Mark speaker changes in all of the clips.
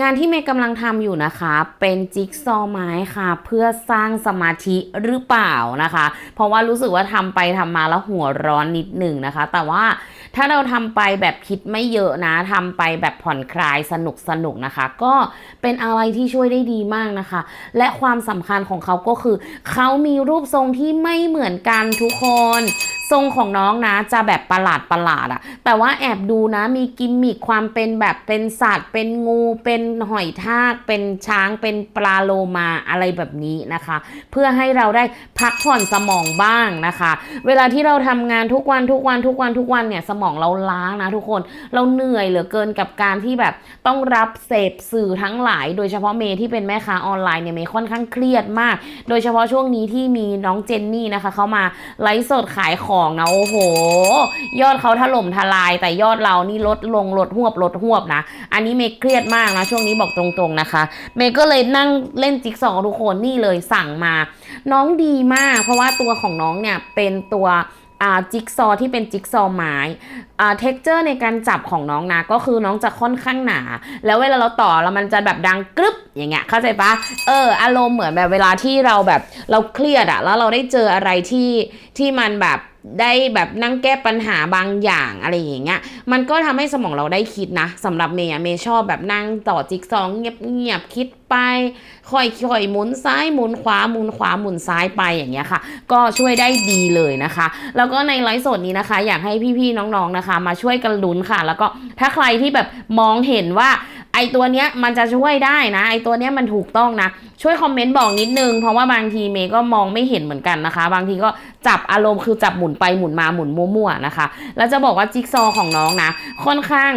Speaker 1: งานที่เมย์กำลังทำอยู่นะคะ เป็นจิ๊กซอว์ไม้ค่ะ เพื่อสร้างสมาธิหรือเปล่านะคะ เพราะว่ารู้สึกว่าทำไปทำมาแล้วหัวร้อนนิดหนึ่งนะคะ แต่ว่าถ้าเราทำไปแบบคิดไม่เยอะนะทำไปแบบผ่อนคลายสนุกสนุกนะคะ ก็เป็นอะไรที่ช่วยได้ดีมากนะคะ และความสำคัญของเขาก็คือ เขามีรูปทรงที่ไม่เหมือนกันทุกคน ทรงของน้องนะจะแบบประหลาดประหลาดอะแต่ว่าแอบดูนะมีกิมมิคความเป็นแบบเป็นสัตว์ เป็นงูเป็นหอยทาก เป็นช้างเป็นปลาโลมาอะไรแบบนี้นะคะ เพื่อให้เราได้พักผ่อนสมองบ้างนะคะ เวลาที่เราทำงานทุกวันทุกวันทุกวันทุกวันเนี่ยสมองเราล้านะทุกคนเราเหนื่อยเหลือเกินกับการที่แบบต้องรับเสพสื่อทั้งหลาย โดยเฉพาะเมย์ที่เป็นแม่ค้าออนไลน์เนี่ยเมย์ค่อนข้างเครียดมาก โดยเฉพาะช่วงนี้ที่มีน้องเจนนี่นะคะเขามาไลฟ์สดขายของนะ โอ้โห ยอดเขาถล่มทลาย แต่ยอดเรานี่ลดลงลดหวบลดหวบนะ อันนี้เมย์เครียดมากนะ ช่วงนี้บอกตรงๆนะคะ เมย์ก็เลยนั่งเล่นจิ๊กซอว์ทุกคนนี่เลยสั่งมา น้องดีมาก เพราะว่าตัวของน้องเนี่ยเป็นตัวจิ๊กซอว์ที่เป็นจิ๊กซอว์ไม้เท็กเจอร์ในการจับของน้องนะ ก็คือน้องจะค่อนข้างหนา แล้วเวลาเราต่อแล้วมันจะแบบดังกรึบอย่างเงี้ยเข้าใจปะเอออารมณ์เหมือนแบบเวลาที่เราแบบเราเครียดอะแล้วเราได้เจออะไรที่ที่มันแบบ ได้แบบนั่งแก้ปัญหาบางอย่างอะไรอย่างเงี้ย มันก็ทำให้สมองเราได้คิดนะสำหรับเมย์เมย์ชอบแบบนั่งต่อจิ๊กซองเงียบๆคิดไปค่อยๆหมุนซ้ายหมุนขวาหมุนขวาหมุนซ้ายไปอย่างเงี้ยค่ะ ก็ช่วยได้ดีเลยนะคะ แล้วก็ในไลฟ์สดนี้นะคะ อยากให้พี่ๆน้องๆนะคะ มาช่วยกันลุ้นค่ะ แล้วก็ถ้าใครที่แบบมองเห็นว่า ไอตัวเนี้ยมันจะช่วยได้นะ ไอตัวเนี้ยมันถูกต้องนะ ช่วยคอมเมนต์บอกนิดนึง เพราะว่าบางทีเมย์ก็มองไม่เห็นเหมือนกันนะคะ บางทีก็จับอารมณ์คือจับหมุนไปหมุนมาหมุนมั่วๆนะคะ แล้วจะบอกว่าจิ๊กซอของน้องนะ ค่อนข้าง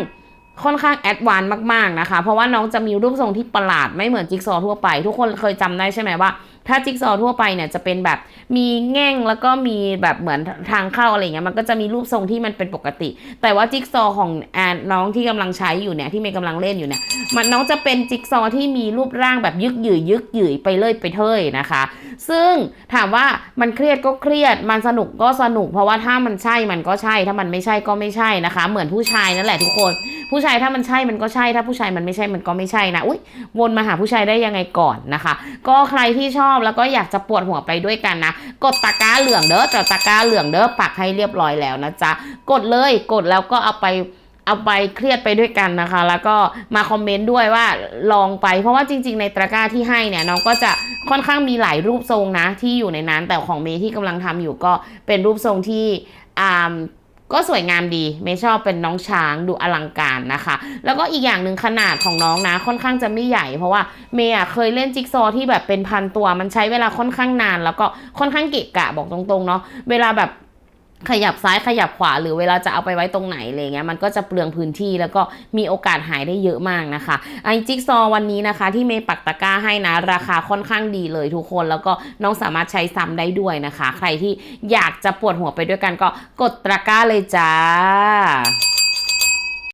Speaker 1: ค่อนข้างแอดวานมากๆนะคะ เพราะว่าน้องจะมีรูปทรงที่ประหลาดไม่เหมือนจิ๊กซอว์ทั่วไป ทุกคนเคยจำได้ใช่ไหมว่า ถ้าจิ๊กซอว์ทั่วไปเนี่ยจะเป็นแบบมีแง่งแล้วก็มีแบบเหมือนทางเข้าอะไรเงี้ยมันก็จะมีรูปทรงที่มันเป็นปกติ แต่ว่าจิ๊กซอว์ของแอนน้องที่กำลังใช้อยู่เนี่ยที่เมย์กำลังเล่นอยู่เนี่ยมันน้องจะเป็นจิ๊กซอว์ที่มีรูปร่างแบบยึกหยืยยึกหยืยไปเลยไปเทยนะคะ ซึ่งถามว่ามันเครียดก็เครียดมันสนุกก็สนุก เพราะว่าถ้ามันใช่มันก็ใช่ถ้ามันไม่ใช่ก็ไม่ใช่นะคะ เหมือนผู้ชายนั่นแหละทุกคน ผู้ชายถ้ามันใช่มันก็ใช่ถ้าผู้ชายมันไม่ใช่มันก็ไม่ใช่นะอุ้ยวนมาหาผู้ชายได้ยังไงก่อนนะคะ ก็ใครที่ชอบแล้วก็อยากจะปวดหัวไปด้วยกันนะ กดตะกร้าเหลืองเด้อจดตะกร้าเหลืองเด้อปักให้เรียบร้อยแล้วนะจ๊ะกดเลยกดแล้วก็เอาไปเอาไปเครียดไปด้วยกันนะคะ แล้วก็มาคอมเมนต์ด้วยว่าลองไป เพราะว่าจริง ๆ ในตะกร้าที่ให้เนี่ยน้องก็จะค่อนข้างมีหลายรูปทรงนะที่อยู่ในนั้น แต่ของเมย์ที่กำลังทำอยู่ก็เป็นรูปทรงที่อ่า ก็สวยงามดีเมย์ชอบเป็นน้องช้างดูอลังการนะคะ แล้วก็อีกอย่างหนึ่งขนาดของน้องนะ ค่อนข้างจะไม่ใหญ่เพราะว่าเมย์อะเคยเล่นจิ๊กซอว์ที่แบบเป็นพันตัวมันใช้เวลาค่อนข้างนาน แล้วก็ค่อนข้างเกะกะบอกตรงๆเนาะเวลาแบบ ขยับซ้ายขยับขวาหรือเวลาจะเอาไปไว้ตรงไหนอะไรเงี้ยมันก็จะเปลืองพื้นที่แล้วก็มีโอกาสหายได้เยอะมากนะคะไอจิ๊กซอวันนี้นะคะ ที่เมย์ปักตะกร้าให้นะ ราคาค่อนข้างดีเลยทุกคน แล้วก็น้องสามารถใช้ซ้ำได้ด้วยนะคะ ใครที่อยากจะปวดหัวไปด้วยกันก็กดตะกร้าเลยจ้า